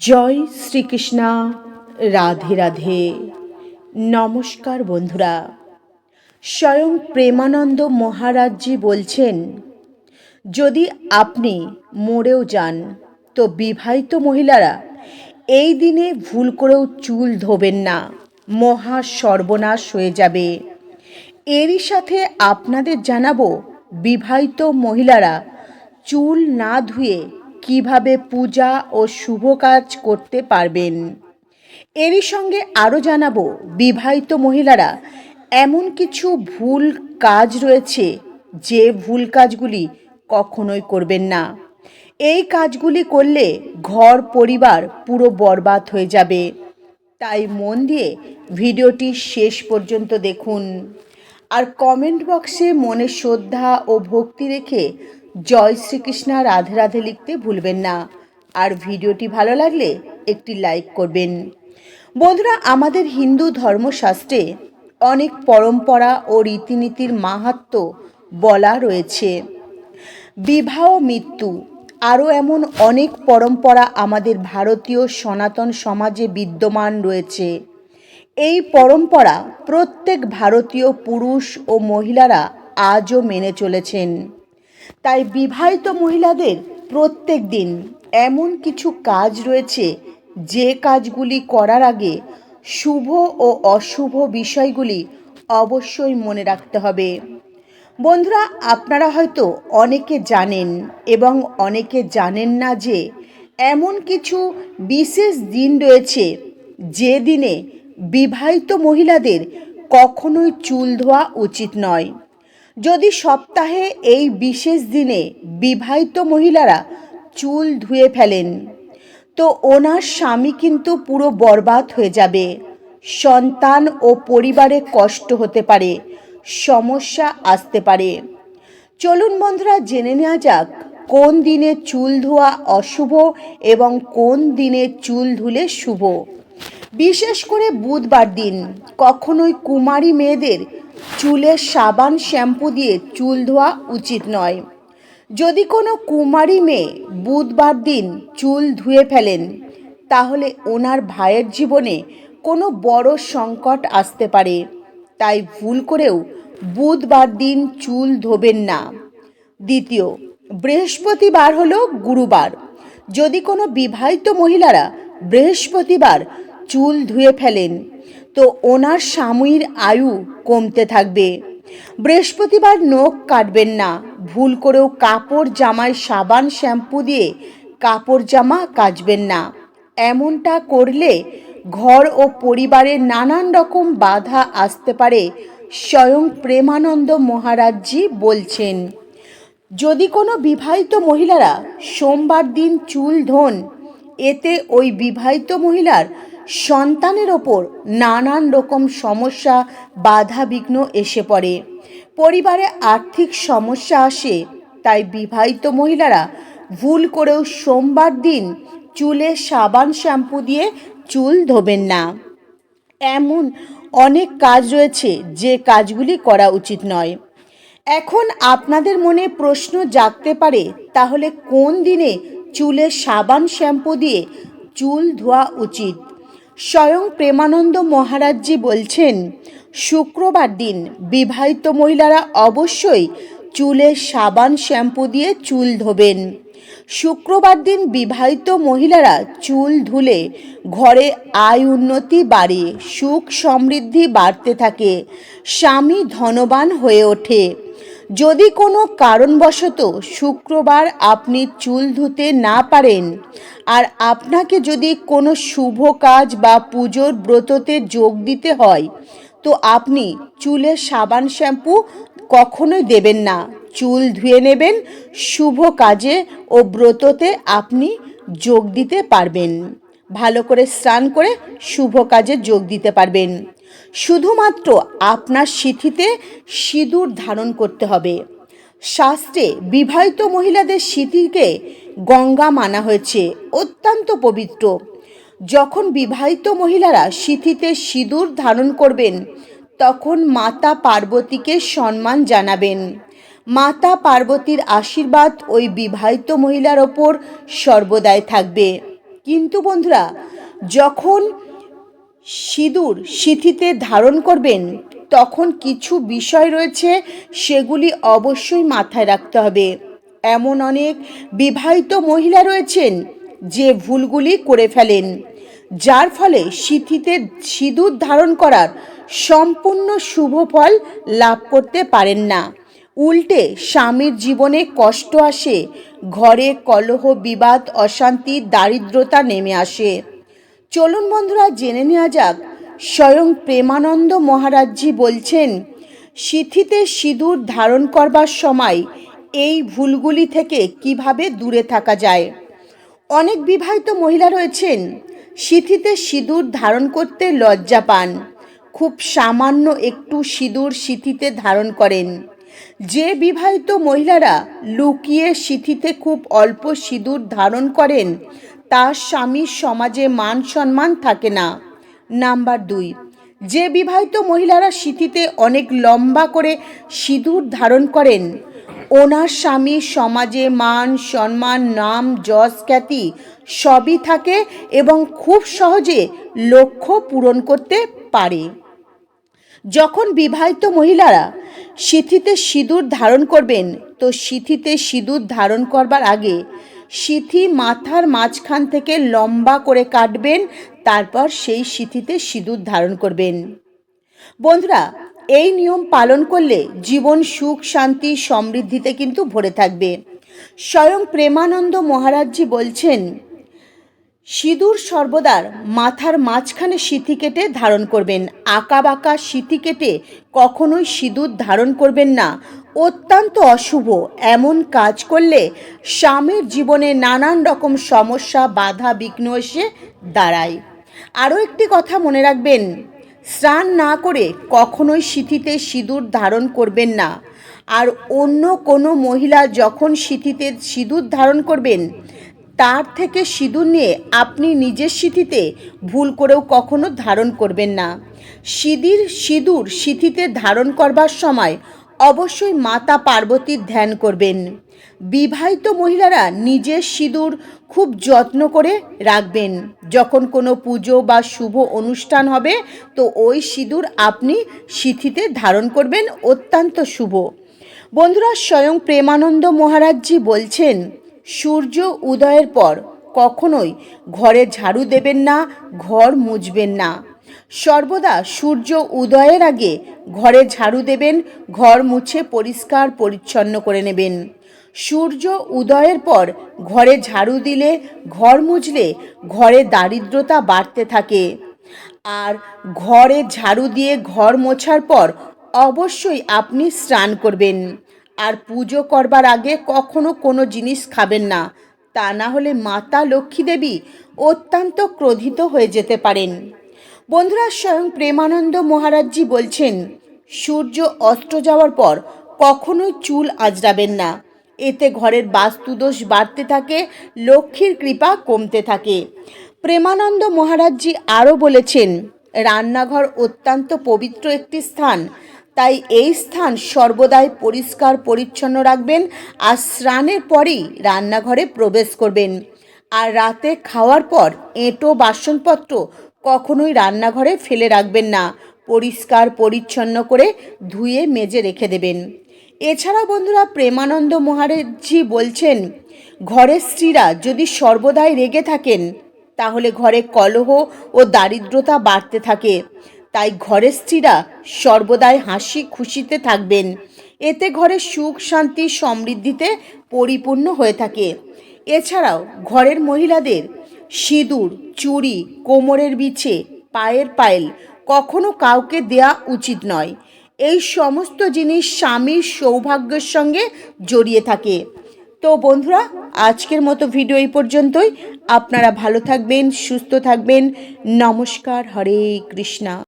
জয় শ্রীকৃষ্ণা, রাধে রাধে। নমস্কার বন্ধুরা। স্বয়ং প্রেমানন্দ মহারাজজি বলছেন, যদি আপনি মরেও যান, তো বিবাহিত মহিলারা এই দিনে ভুল করেও চুল ধোবেন না, মহা সর্বনাশ হয়ে যাবে। এরই সাথে আপনাদের জানাব, বিবাহিত মহিলারা চুল না ধুয়ে কীভাবে পূজা ও শুভ কাজ করতে পারবেন। এরই সঙ্গে আরও জানাব, বিবাহিত মহিলারা, এমন কিছু ভুল কাজ রয়েছে যে ভুল কাজগুলি কখনোই করবেন না। এই কাজগুলি করলে ঘর পরিবার পুরো বরবাদ হয়ে যাবে। তাই মন দিয়ে ভিডিওটি শেষ পর্যন্ত দেখুন। আর কমেন্ট বক্সে মনে শ্রদ্ধা ও ভক্তি রেখে জয় শ্রীকৃষ্ণ, রাধে রাধে লিখতে ভুলবেন না। আর ভিডিওটি ভালো লাগলে একটি লাইক করবেন। বন্ধুরা, আমাদের হিন্দু ধর্মশাস্ত্রে অনেক পরম্পরা ও রীতিনীতির মাহাত্ম্য বলা রয়েছে। বিবাহ মৃত্যু আরও এমন অনেক পরম্পরা আমাদের ভারতীয় সনাতন সমাজে বিদ্যমান রয়েছে। এই পরম্পরা প্রত্যেক ভারতীয় পুরুষ ও মহিলারা আজও মেনে চলেছেন। তাই বিবাহিত মহিলাদের প্রত্যেক দিন এমন কিছু কাজ রয়েছে যে কাজগুলি করার আগে শুভ ও অশুভ বিষয়গুলি অবশ্যই মনে রাখতে হবে। বন্ধুরা, আপনারা হয়তো অনেকে জানেন এবং অনেকে জানেন না যে এমন কিছু বিশেষ দিন রয়েছে যে দিনে বিবাহিত মহিলাদের কখনোই চুল ধোয়া উচিত নয়। যদি সপ্তাহে এই বিশেষ দিনে বিবাহিত মহিলারা চুল ধুয়ে ফেলেন, তো ওনার স্বামী কিন্তু পুরো বরবাদ হয়ে যাবে। সন্তান ও পরিবারে কষ্ট হতে পারে, সমস্যা আসতে পারে। চলুন বন্ধুরা, জেনে নেওয়া যাক কোন দিনে চুল ধোয়া অশুভ এবং কোন দিনে চুল ধুলে শুভ। বিশেষ করে বুধবার দিন কখনোই কুমারী মেয়েদের চুলে সাবান শ্যাম্পু দিয়ে চুল ধোয়া উচিত নয়। যদি কোনো কুমারী মেয়ে বুধবার দিন চুল ধুয়ে ফেলেন, তাহলে ওনার ভাইয়ের জীবনে কোনো বড় সংকট আসতে পারে। তাই ভুল করেও বুধবার দিন চুল ধোবেন না। দ্বিতীয়, বৃহস্পতিবার হলো গুরুবার। যদি কোনো বিবাহিত মহিলারা বৃহস্পতিবার চুল ধুয়ে ফেলেন তো ওনার স্বামীর আয়ু কমতে থাকবে। বৃহস্পতিবার নখ কাটবেন না। ভুল করেও কাপড় জামায় সাবান শ্যাম্পু দিয়ে কাপড় জামা কাচবেন না। এমনটা করলে ঘর ও পরিবারে নানান রকম বাধা আসতে পারে, স্বয়ং প্রেমানন্দ মহারাজজি বলছেন। যদি কোনো বিবাহিত মহিলারা সোমবার দিন চুল ধোন, এতে ওই বিবাহিত মহিলার সন্তানের ওপর নানান রকম সমস্যা বাধা বিঘ্ন এসে পড়ে। পরিবারে আর্থিক সমস্যা আসে, তাই বিবাহিত মহিলারা ভুল করেও সোমবার দিন চুলে সাবান শ্যাম্পু দিয়ে চুল ধোবেন না। এমন অনেক কাজ রয়েছে যে কাজগুলি করা উচিত নয়। এখন আপনাদের মনে প্রশ্ন জাগতে পারে, তাহলে কোন দিনে চুলে সাবান শ্যাম্পু দিয়ে চুল ধোয়া উচিত? স্বয়ং প্রেমানন্দ মহারাজজি বলছেন, শুক্রবার দিন বিবাহিত মহিলারা অবশ্যই চুলে সাবান শ্যাম্পু দিয়ে চুল ধোবেন। শুক্রবার দিন বিবাহিত মহিলারা চুল ধুলে ঘরে আয় উন্নতি বাড়ে, সুখ সমৃদ্ধি বাড়তে থাকে, স্বামী ধনবান হয়ে ওঠে। যদি কোনো কারণবশত শুক্রবার আপনি চুল ধুতে না পারেন আর আপনাকে যদি কোনো শুভ কাজ বা পুজোর ব্রততে যোগ দিতে হয়, তো আপনি চুলে সাবান শ্যাম্পু কখনোই দেবেন না। চুল ধুয়ে নেবেন, শুভ কাজে ও ব্রততে আপনি যোগ দিতে পারবেন। ভালো করে স্নান করে শুভ কাজে যোগ দিতে পারবেন। শুধুমাত্র আপনার সিথিতে সিঁদুর ধারণ করতে হবে। শাস্ত্রে বিবাহিত মহিলাদের সিথিকে গঙ্গা মানা হয়েছে, অত্যন্ত পবিত্র। যখন বিবাহিত মহিলারা সিথিতে সিঁদুর ধারণ করবেন, তখন মাতা পার্বতীকে সম্মান জানাবেন। মাতা পার্বতীর আশীর্বাদ ওই বিবাহিত মহিলার ওপর সর্বদাই থাকবে। কিন্তু বন্ধুরা, যখন সিঁদুর সিথিতে ধারণ করবেন, তখন কিছু বিষয় রয়েছে সেগুলি অবশ্যই মাথায় রাখতে হবে। এমন অনেক বিবাহিত মহিলা রয়েছেন যে ভুলগুলি করে ফেলেন, যার ফলে সিথিতে সিঁদুর ধারণ করার সম্পূর্ণ শুভ ফল লাভ করতে পারেন না। উল্টে স্বামীর জীবনে কষ্ট আসে, ঘরে কলহ, বিবাদ, অশান্তি, দারিদ্রতা নেমে আসে। চলুন বন্ধুরা জেনে নেওয়া যাক। স্বয়ং প্রেমানন্দ মহারাজজি বলছেন, সিথিতে সিঁদুর ধারণ করবার সময় এই ভুলগুলি থেকে কীভাবে দূরে থাকা যায়? অনেক বিবাহিত মহিলা রয়েছেন। সিথিতে সিঁদুর ধারণ করতে লজ্জা পান। খুব সামান্য একটু সিঁদুর সিথিতে ধারণ করেন। যে বিবাহিত মহিলারা লুকিয়ে সিথিতে খুব অল্প সিঁদুর ধারণ করেন তার স্বামীর সমাজে মান সম্মান থাকে না। নাম্বার দুই, যে বিবাহিত মহিলারা সিথিতে অনেক লম্বা করে সিঁদুর ধারণ করেন, ওনার স্বামী সমাজে মান, সম্মান, নাম, যশ, খ্যাতি সবই থাকে এবং খুব সহজে লক্ষ্য পূরণ করতে পারে। যখন বিবাহিত মহিলারা সিথিতে সিঁদুর ধারণ করবেন, তো সিথিতে সিঁদুর ধারণ করবার আগে সিথি মাথার মাঝখান থেকে লম্বা করে কাটবেন, তারপর সেই সিথিতে সিঁদুর ধারণ করবেন। বন্ধুরা, এই নিয়ম পালন করলে জীবন সুখ, শান্তি, সমৃদ্ধিতে কিন্তু ভরে থাকবে। স্বয়ং প্রেমানন্দ মহারাজজি বলছেন, সিঁদুর সর্বদার মাথার মাঝখানে সিঁথি কেটে ধারণ করবেন। আঁকা বাঁকা সিথি কেটে কখনোই সিঁদুর ধারণ করবেন না। অত্যন্ত অশুভ। এমন কাজ করলে স্বামীর জীবনে নানান রকম সমস্যা, বাধা, বিঘ্ন এসে দাঁড়ায়। আরও একটি কথা মনে রাখবেন, স্নান না করে কখনোই সিথিতে সিঁদুর ধারণ করবেন না। আর অন্য কোনো মহিলা যখন সিথিতে সিঁদুর ধারণ করবেন, তার থেকে সিঁদুর নিয়ে আপনি নিজের সিথিতে ভুল করেও কখনো ধারণ করবেন না। সিঁদির, সিঁদুর সিথিতে ধারণ করবার সময় অবশ্যই মাতা পার্বতীর ধ্যান করবেন। বিবাহিত মহিলারা নিজের সিঁদুর খুব যত্ন করে রাখবেন। যখন কোনো পুজো বা শুভ অনুষ্ঠান হবে, তো ওই সিঁদুর আপনি সিথিতে ধারণ করবেন, অত্যন্ত শুভ। বন্ধুরা, স্বয়ং প্রেমানন্দ মহারাজজি বলছেন, সূর্য উদয়ের পর কখনোই ঘরে ঝাড়ু দেবেন না, ঘর মুছবেন না। সর্বদা সূর্য উদয়ের আগে ঘরে ঝাড়ু দেবেন, ঘর মুছে পরিষ্কার পরিচ্ছন্ন করে নেবেন। সূর্য উদয়ের পর ঘরে ঝাড়ু দিলে, ঘর মুছলে ঘরে দারিদ্রতা বাড়তে থাকে। আর ঘরে ঝাড়ু দিয়ে ঘর মোছার পর অবশ্যই আপনি স্নান করবেন। আর পুজো করবার আগে কখনো কোনো জিনিস খাবেন না। তা না হলে মাতা লক্ষ্মী দেবী অত্যন্ত ক্রোধিত হয়ে যেতে পারেন। বন্ধুরা স্বয়ং প্রেমানন্দ মহারাজজি বলছেন, সূর্য অস্ত যাওয়ার পর কখনোই চুল আজরাবেন না। এতে ঘরের বাস্তুদোষ বাড়তে থাকে, লক্ষ্মীর কৃপা কমতে থাকে। প্রেমানন্দ মহারাজজি আরও বলেছেন, রান্নাঘর অত্যন্ত পবিত্র একটি স্থান। তাই এই স্থান সর্বদাই পরিষ্কার পরিচ্ছন্ন রাখবেন আর স্নানের পরেই রান্নাঘরে প্রবেশ করবেন। আর রাতে খাওয়ার পর এঁটো, বাসনপত্র কখনোই রান্নাঘরে ফেলে রাখবেন না। পরিষ্কার, পরিচ্ছন্ন করে ধুয়ে, মেজে রেখে দেবেন। এছাড়া বন্ধুরা প্রেমানন্দ মহারাজজি বলছেন, ঘরের স্ত্রীরা যদি সর্বদাই রেগে থাকেন, তাহলে ঘরে কলহ ও দারিদ্রতা বাড়তে থাকে। তাই ঘরের স্ত্রীরা সর্বদাই হাসি খুশিতে থাকবেন। এতে ঘরে সুখ, শান্তি সমৃদ্ধিতে পরিপূর্ণ হয়ে থাকে। এছাড়াও ঘরের মহিলাদের সিঁদুর, চুড়ি, কোমরের বিছে, পায়ের পায়েল কখনো কাউকে দেয়া উচিত নয়। এই সমস্ত জিনিস স্বামীর সৌভাগ্যের সঙ্গে জড়িয়ে থাকে। তো বন্ধুরা, আজকের মতো ভিডিও এই পর্যন্তই। আপনারা ভালো থাকবেন, সুস্থ থাকবেন। নমস্কার, হরে কৃষ্ণা।